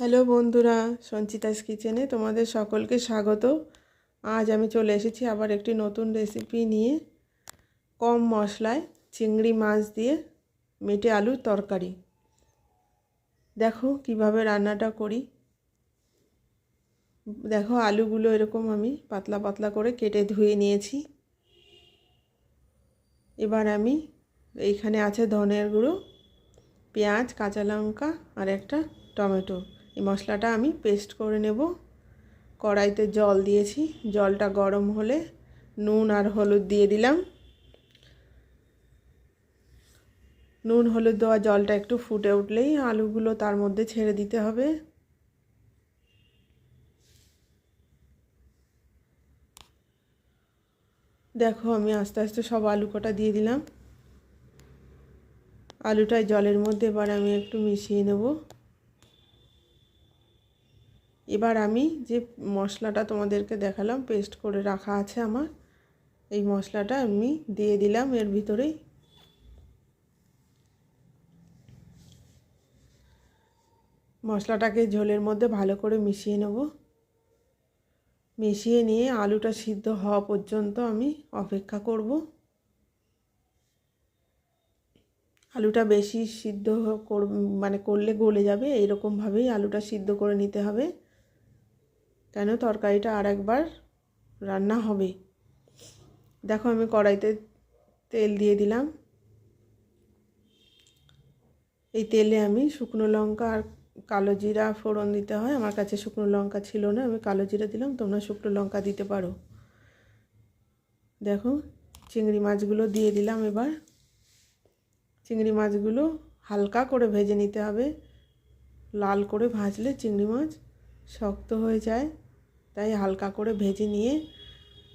Hello বন্ধুরা, সঞ্চিতাস কিচেনে তোমাদের সকলকে স্বাগত। আজ আমি চলে এসেছি আবার একটি নতুন রেসিপি নিয়ে কম মশলায় চিংড়ি মাছ দিয়ে মেটে আলুর তরকারি। দেখো কীভাবে রান্নাটা করি। দেখো আলুগুলো এরকম আমি পাতলা পাতলা করে কেটে ধুয়ে নিয়েছি। এবার আমি এইখানে আছে ধনের গুঁড়ো, পেঁয়াজ, কাঁচা লঙ্কা আর একটা টমেটো। এই মশলাটা আমি পেস্ট করে নেব। কড়াইতে জল দিয়েছি। জলটা গরম হলে নুন আর হলুদ দিয়ে দিলাম। নুন হলুদ দেওয়া জলটা একটু ফুটে উঠলেই আলুগুলো তার মধ্যে ছেড়ে দিতে হবে। দেখো আমি আস্তে আস্তে সব আলু কটা দিয়ে দিলাম। আলুটাই জলের মধ্যে এবার আমি একটু মিশিয়ে নেব। এবার আমি যে মশলাটা তোমাদেরকে দেখালাম পেস্ট করে রাখা আছে আমার, এই মশলাটা আমি দিয়ে দিলাম এর ভিতরেই। মশলাটাকে ঝোলের মধ্যে ভালো করে মিশিয়ে নেব। মিশিয়ে নিয়ে আলুটা সিদ্ধ হওয়া পর্যন্ত আমি অপেক্ষা করব। আলুটা বেশি সিদ্ধ মানে করলে গলে যাবে, এইরকমভাবেই আলুটা সিদ্ধ করে নিতে হবে। কেন তরকারিটা আর একবার রান্না হবে? দেখো, আমি কড়াইতে তেল দিয়ে দিলাম। এই তেলে আমি শুকনো লঙ্কা আর কালো জিরা ফোড়ন দিতে হয়। আমার কাছে শুকনো লঙ্কা ছিল না, আমি কালো জিরা দিলাম। তোমরা শুকনো লঙ্কা দিতে পারো। দেখো, চিংড়ি মাছগুলো দিয়ে দিলাম এবার। চিংড়ি মাছগুলো হালকা করে ভেজে নিতে হবে। লাল করে ভাজলে চিংড়ি মাছ শক্ত হয়ে যায়। তাই হালকা করে ভেজে নিয়ে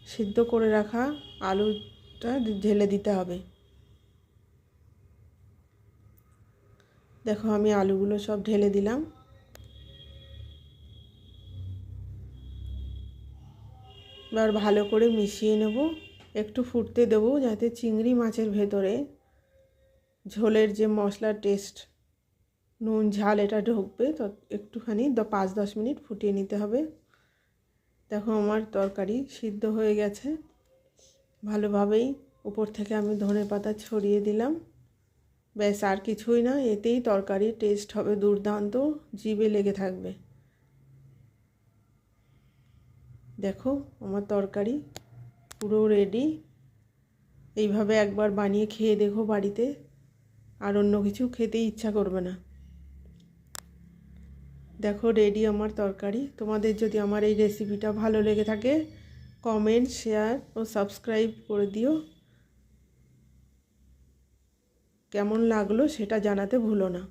সিদ্ধ করে রাখা আলুটা ঢেলে দিতে হবে। দেখো আমি আলুগুলো সব ঢেলে দিলাম। এবার ভালো করে মিশিয়ে নেব। একটু ফুটতে দেবো যাতে চিংড়ি মাছের ভেতরে ঝোলের যে মশলার টেস্ট নুন, ঝাল এটা ঢুকবে, তো একটুখানি পাঁচ দশ মিনিট ফুটিয়ে নিতে হবে। দেখো আমার তরকারি সিদ্ধ হয়ে গেছে। ভালোভাবেই উপর থেকে আমি ধনে পাতা ছড়িয়ে দিলাম। ব্যাস, আর কিছুই না, এতেই তরকারি টেস্ট হবে দুর্দান্ত, জিভে লেগে থাকবে। দেখো আমার তরকারি পুরো রেডি এইভাবে একবার বানিয়ে খেয়ে দেখো বাড়িতে। আর অন্য কিছু খেতে ইচ্ছা করবে না। দেখো রেডি আমার তরকারি। তোমাদের যদি আমার এই রেসিপিটা ভালো লেগে থাকে কমেন্ট শেয়ার ও সাবস্ক্রাইব করে দিও। কেমন লাগল সেটা জানাতে ভুলো না।